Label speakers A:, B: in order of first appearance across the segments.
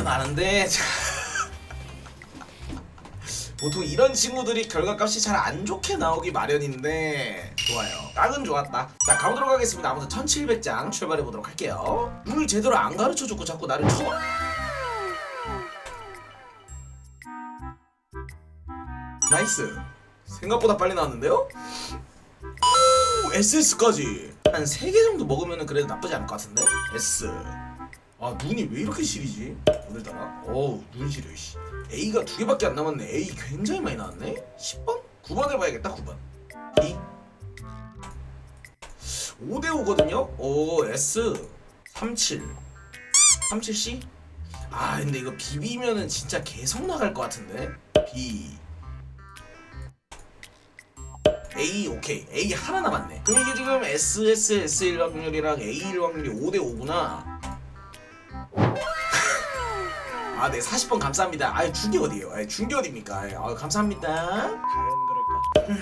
A: 게 많은데? 보통 이런 친구들이 결과값이 잘 안 좋게 나오기 마련인데. 좋아요. 땅은 좋았다. 자 가보도록 하겠습니다. 아무튼 1700장 출발해 보도록 할게요. 룰 제대로 안 가르쳐줬고 자꾸 나를 쳐봐 나이스. 생각보다 빨리 나왔는데요? 오 SS까지. 한 3개 정도 먹으면 그래도 나쁘지 않을 것 같은데? S 아 눈이 왜 이렇게 시리지? 오늘따라? 어우 눈 시려 씨. A가 두 개밖에 안 남았네. A 굉장히 많이 나왔네. 10번? 9번 해봐야겠다 9번. B 5대5거든요? 오 S. 37 37C? 아 근데 이거 비비면은 진짜 계속 나갈 것 같은데? B. A 오케이. A 하나 남았네. 그럼 이게 지금 SSS일 확률이랑 A일 확률이 5대5구나 아, 네, 40번 감사합니다. 아, 중계 어디에요? 아, 중계 어디입니까? 아, 감사합니다.
B: 과연 그럴까?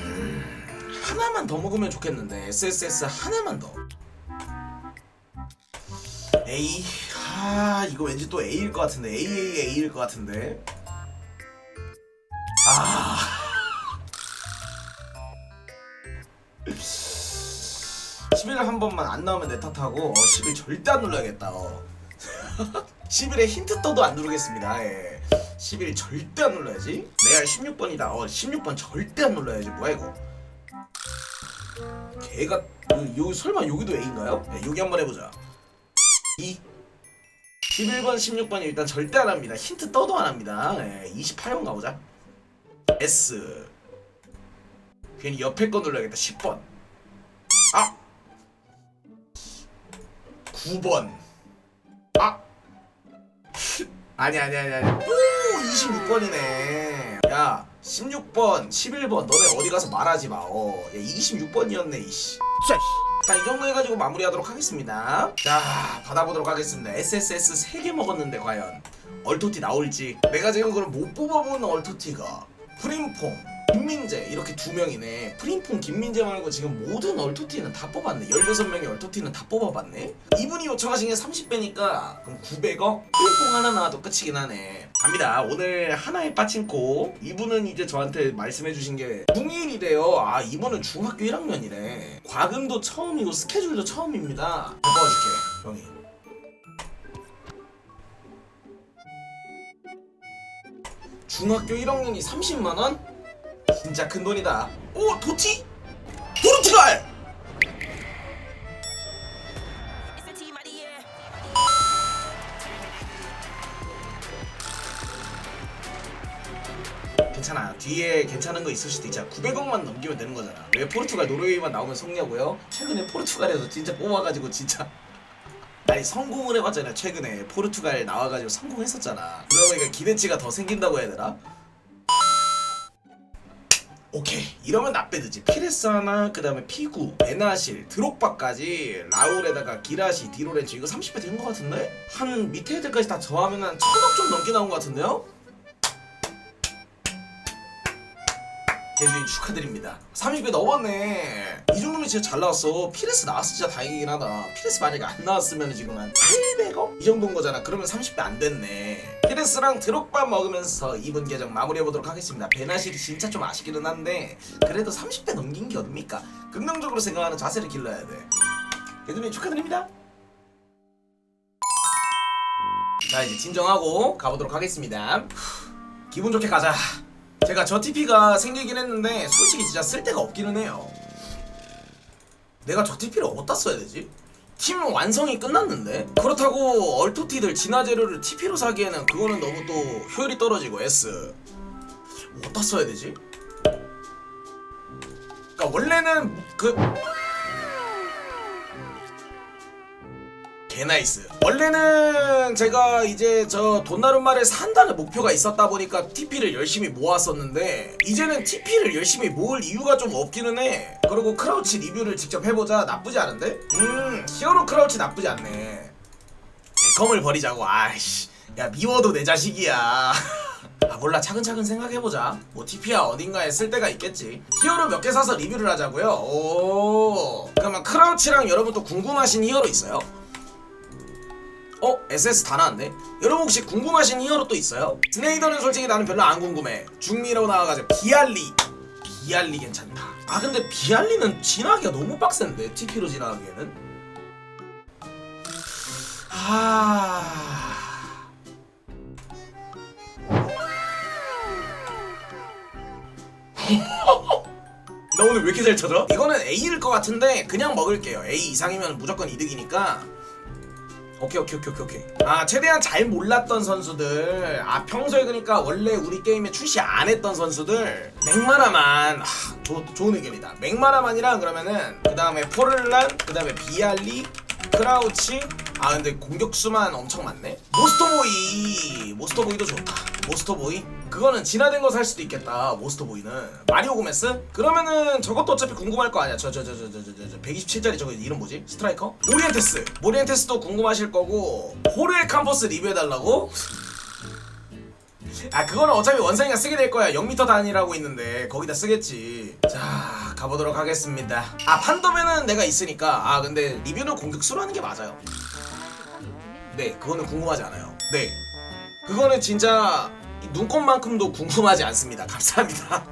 A: 하나만 더 먹으면 좋겠는데 SSS 하나만 더. A, 아, 이거 왠지 또 A일 것 같은데 A, A, A일 것 같은데. 아. 11을 한 번만 안 나오면 내 탓하고 어, 11 절대 안 눌러야겠다. 어. 11에 힌트 떠도 안 누르겠습니다. 예. 11 절대 안 눌러야지. 레알 16번이다. 어, 16번 절대 안 눌러야지. 뭐야 이거? 걔가 요, 요 설마 여기도 A인가요? 네, 여기 한번 해보자. 2 11번, 16번 일단 절대 안 합니다. 힌트 떠도 안 합니다. 네, 28번 가보자. S 괜히 옆에 거 눌러야겠다. 10번. 아 9번. 아 아니 아니 아니 아니. 오 26번이네. 야 16번 11번. 너네 어디 가서 말하지 마 어. 야 26번이었네 이씨. 자이 정도 해가지고 마무리하도록 하겠습니다. 자 받아보도록 하겠습니다. SSS 3개 먹었는데 과연. 얼토티 나올지. 내가 지금 그럼 못 뽑아본 얼토티가 프림퐁 김민재 이렇게 두 명이네. 프림퐁 김민재 말고 지금 모든 얼토티는 다 뽑았네. 16명의 얼토티는 다 뽑아봤네. 이분이 요청하신 게 30배니까 그럼 900억? 프림퐁 하나 나와도 끝이긴 하네. 갑니다. 오늘 하나의 빠친코. 이분은 이제 저한테 말씀해 주신 게 중1이래요. 아 이분은 중학교 1학년이래. 과금도 처음이고 스케줄도 처음입니다. 잘 뽑아줄게 형이. 중학교 1학년이 30만원? 진짜 큰 돈이다. 오 도티? 포르투갈! 괜찮아. 뒤에 괜찮은 거 있을 수도 있잖아. 900억만 넘기면 되는 거잖아. 왜 포르투갈, 노르웨이만 나오면 속냐고요? 최근에 포르투갈에서 진짜 뽑아가지고 진짜 아니 성공을 해봤잖아. 최근에 포르투갈 나와가지고 성공했었잖아. 그러다 보니까 기대치가 더 생긴다고 해야 되나? 오케이. 이러면 나빼드지. 피레스 하나 그 다음에 피구 베나실 드록바까지 라울에다가 기라시 디로렌츠 이거 30배 된 것 같은데? 한 밑에 애들까지 다 더하면 한 천억 좀 넘게 나온 것 같은데요? 대주인 축하드립니다. 30배 넘었네. 이 정도면 진짜 잘 나왔어. 피레스 나왔어. 진짜 다행이긴 하다. 피레스 만약에 안 나왔으면 지금 한 800억? 이 정도인 거잖아. 그러면 30배 안 됐네 피레스랑 드록바 먹으면서 이분 계정 마무리해보도록 하겠습니다. 베나실이 진짜 좀 아쉽기는 한데 그래도 30배 넘긴 게 어딥니까? 긍정적으로 생각하는 자세를 길러야 돼. 대주인 축하드립니다. 자 이제 진정하고 가보도록 하겠습니다. 후, 기분 좋게 가자. 제가 저 TP가 생기긴 했는데 솔직히 진짜 쓸데가 없기는 해요. 내가 저 TP를 어디다 써야 되지? 팀 완성이 끝났는데? 그렇다고 얼토티들 진화 재료를 TP로 사기에는 그거는 너무 또 효율이 떨어지고 S 어디다 써야 되지? 그니까 원래는 그 개나이스 원래는 제가 이제 저 돈나룸마를 산다는 목표가 있었다 보니까 TP를 열심히 모았었는데 이제는 TP를 열심히 모을 이유가 좀 없기는 해. 그리고 크라우치 리뷰를 직접 해보자. 나쁘지 않은데? 음 히어로 크라우치 나쁘지 않네. 대검을 버리자고. 아이씨. 야 미워도 내 자식이야. 아 몰라. 차근차근 생각해보자. 뭐 TP야 어딘가에 쓸 데가 있겠지. 히어로 몇 개 사서 리뷰를 하자고요. 오. 그러면 크라우치랑 여러분 또 궁금하신 히어로 있어요? 어? SS 다 나왔네? 여러분 혹시 궁금하신 히어로 또 있어요? 스네이더는 솔직히 나는 별로 안 궁금해 중미로 나와가지고 비알리 비알리 괜찮다 아 근데 비알리는 진화하기가 너무 빡센데 TP로 진화하기에는 하... 나 오늘 왜 이렇게 잘 찾아? 이거는 A일 것 같은데 그냥 먹을게요 A 이상이면 무조건 이득이니까 오케이 오케이 오케이 오케이 아 최대한 잘 몰랐던 선수들. 아 평소에 그러니까 원래 우리 게임에 출시 안 했던 선수들. 맥마라만 아, 조, 좋은 의견이다. 맥마라만이랑 그러면은 그 다음에 포를란 그 다음에 비알리 크라우치? 아 근데 공격수만 엄청 많네. 모스터보이! 모스터보이도 좋다. 모스터보이? 그거는 진화된 거 살 수도 있겠다 모스터보이는. 마리오 고메스? 그러면은 저것도 어차피 궁금할 거 아니야. 저 저 저 저 저저 127짜리 저거 이름 뭐지? 스트라이커? 오리엔테스. 오리엔테스도 궁금하실 거고 호르의 캠퍼스 리뷰해달라고 아 그거는 어차피 원상이가 쓰게 될 거야. 0m 단위라고 있는데 거기다 쓰겠지. 자 가보도록 하겠습니다. 아 판도면은 내가 있으니까. 아 근데 리뷰는 공격수로 하는 게 맞아요. 네 그거는 궁금하지 않아요. 네. 그거는 진짜 이 눈곱만큼도 궁금하지 않습니다. 감사합니다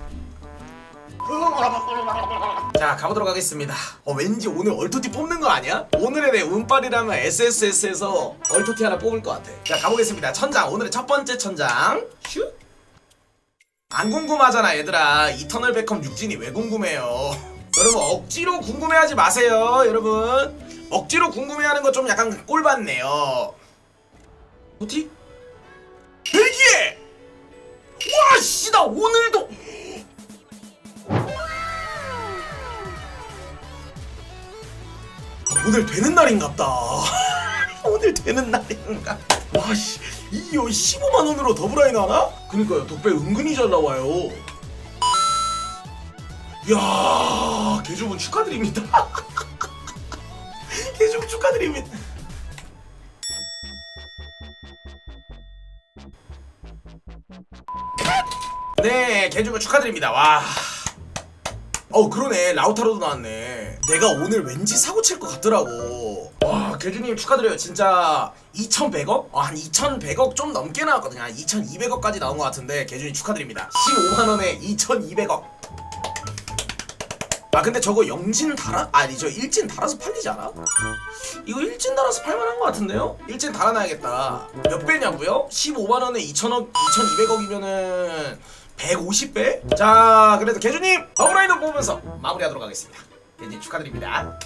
A: 자 가보도록 하겠습니다. 어 왠지 오늘 얼토티 뽑는 거 아니야? 오늘의 내 운빨이라면 SSS에서 얼토티 하나 뽑을 것 같아. 자 가보겠습니다. 천장 오늘의 첫 번째 천장. 슛안 궁금하잖아 얘들아. 이터널 베컴 육진이 왜 궁금해요? 여러분 억지로 궁금해하지 마세요 여러분. 억지로 궁금해하는 거 좀 약간 꼴받네요. 어디? 대기해! 와 씨 나 오늘 오늘 되는 날인갑다. 오늘 되는 날인가? 와 씨. 이거 15만 원으로 더블라인 하나? 그니까요. 덕배 은근히 잘 나와요. 이야 개주분 축하드립니다. 개주분 축하드립니다. 네 개주분 축하드립니다. 와 어 그러네 라우타로도 나왔네 내가 오늘 왠지 사고 칠 것 같더라고 와 개주님 축하드려요 진짜 2100억? 어, 한 2100억 좀 넘게 나왔거든요 한 2200억까지 나온 것 같은데 개주님 축하드립니다 15만원에 2200억 아 근데 저거 영진 달아? 아니 저 일진 달아서 팔리지 않아? 이거 일진 달아서 팔만한 것 같은데요? 일진 달아놔야겠다 몇 배냐고요? 15만원에 2천억 2200억이면은 150배? 자 그래도 개주님 더블라이너 뽑으면서 마무리하도록 하겠습니다 개주님 축하드립니다